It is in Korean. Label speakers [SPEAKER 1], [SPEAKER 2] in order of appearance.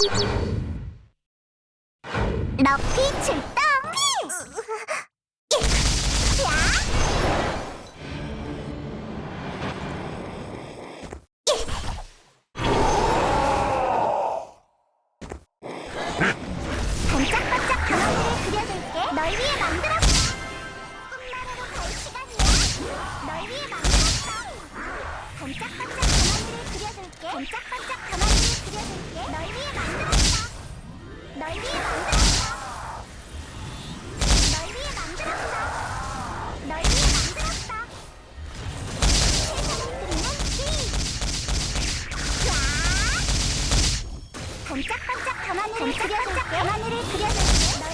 [SPEAKER 1] 러피 출동! 야! 반짝반짝 가마를 그려줄게. 널 위해 만들었어. 꿈나라로 갈 시간이야. 널 위해 만들었어. 반짝반짝 가마를 그려줄게. 반짝반짝 반짝반짝 밤하늘을 그려줄게. 밤하늘을 그려줄게.